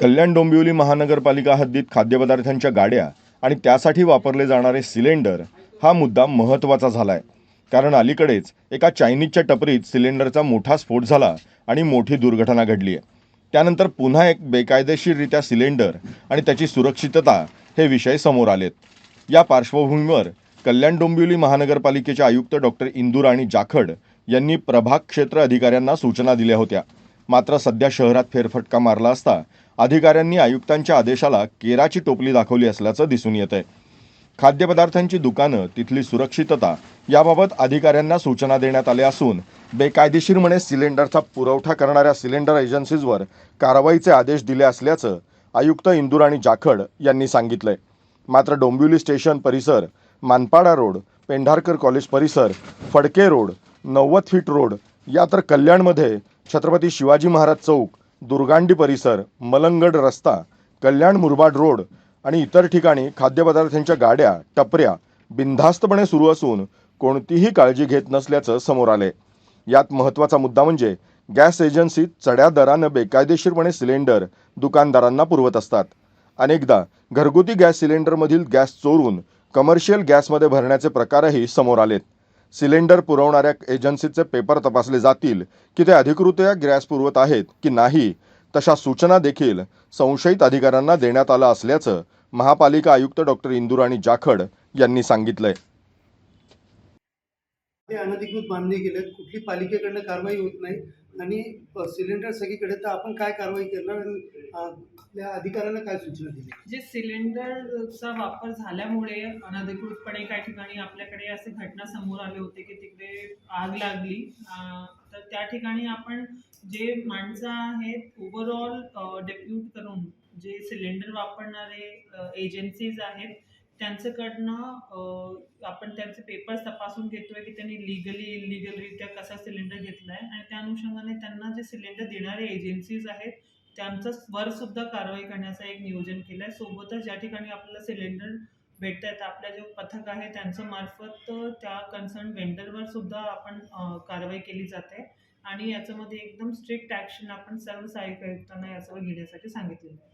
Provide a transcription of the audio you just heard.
कल्याण डोंबिवली महानगरपालिका हद्दीत खाद्यपदार्थांच्या गाड्या आणि त्यासाठी वापरले जाणारे सिलेंडर हा मुद्दा महत्त्वाचा झाला आहे कारण अलीकडेच एका चायनीजच्या टपरीत सिलेंडरचा मोठा स्फोट झाला आणि मोठी दुर्घटना घडली आहे त्यानंतर पुन्हा एक बेकायदेशीररित्या सिलेंडर आणि त्याची सुरक्षितता हे विषय समोर आलेत. या पार्श्वभूमीवर कल्याण डोंबिवली महानगरपालिकेचे आयुक्त डॉक्टर इंदुराणी जाखड यांनी प्रभाग क्षेत्र अधिकाऱ्यांना सूचना दिल्या होत्या. मात्र सध्या शहरात फेरफटका मारला असता अधिकाऱ्यांनी आयुक्तांच्या आदेशाला केराची टोपली दाखवली असल्याचं दिसून येत आहे खाद्यपदार्थांची दुकानं तिथली सुरक्षितता याबाबत अधिकाऱ्यांना सूचना देण्यात आल्या असून बेकायदेशीरपणे सिलेंडरचा पुरवठा करणाऱ्या सिलेंडर एजन्सीजवर कारवाईचे आदेश दिले असल्याचं आयुक्त इंदुराणी जाखड यांनी सांगितलंय. मात्र डोंबिवली स्टेशन परिसर मानपाडा रोड पेंढारकर कॉलेज परिसर फडके रोड नव्वद फीट रोड या तर कल्याणमध्ये छत्रपती शिवाजी महाराज चौक दुर्गांडी परिसर मलंगड रस्ता कल्याण मुरबाड रोड आणि इतर ठिकाणी खाद्यपदार्थांच्या गाड्या टपऱ्या बिनधास्तपणे सुरू असून कोणतीही काळजी घेत नसल्याचं समोर आले यात महत्त्वाचा मुद्दा म्हणजे गॅस एजन्सीत चढ्या दरानं बेकायदेशीरपणे सिलेंडर दुकानदारांना पुरवत असतात. अनेकदा घरगुती गॅस सिलेंडरमधील गॅस चोरून कमर्शियल गॅसमध्ये भरण्याचे प्रकारही समोर आलेत. सिलेंडर पुरवणाऱ्या एजन्सीचे पेपर तपासले जातील की ते अधिकृतया गॅस पुरवत आहेत की नाही तशा सूचना देखील संशयित अधिकाऱ्यांना देण्यात आलं असल्याचं महापालिका आयुक्त डॉक्टर इंदुराणी जाखड यांनी सांगितलंय. ते अनधिकृत बांधणी केलेत कुठली पालिकेकडनं कारवाई होत नाही आणि सिलेंडर सगळीकडे तर आपण काय कारवाई करणार? आणि आपल्या अधिकाऱ्यांना काय सूचना दिली? जे सिलेंडरचा वापर झाल्यामुळे अनधिकृतपणे काही ठिकाणी आपल्याकडे असे घटना समोर आले होते की तिकडे आग लागली. तर त्या ठिकाणी आपण जे माणसं आहेत ओव्हरऑल डेप्यूट करून जे सिलेंडर वापरणारे एजन्सीज आहेत त्यांच्याकडनं आपण त्यांचे पेपर्स तपासून घेतोय की त्यांनी लिगली इलिगलरित्या कसा सिलेंडर घेतलाय. आणि त्या अनुषंगाने त्यांना जे सिलेंडर देणारे एजन्सीज आहेत त्यांचं वर सुद्धा कारवाई करण्याचं एक नियोजन केलंय. सोबतच ज्या ठिकाणी आपल्याला सिलेंडर भेटत आहेत आपल्या जे पथक आहे त्यांच्या मार्फत त्या कन्सर्न वेंडरवर सुद्धा आपण कारवाई केली जाते. आणि याच्यामध्ये एकदम स्ट्रिक्ट ॲक्शन आपण सर्व सहाय्यक आयुक्तांना याच्यावर घेण्यासाठी सांगितलेलं आहे.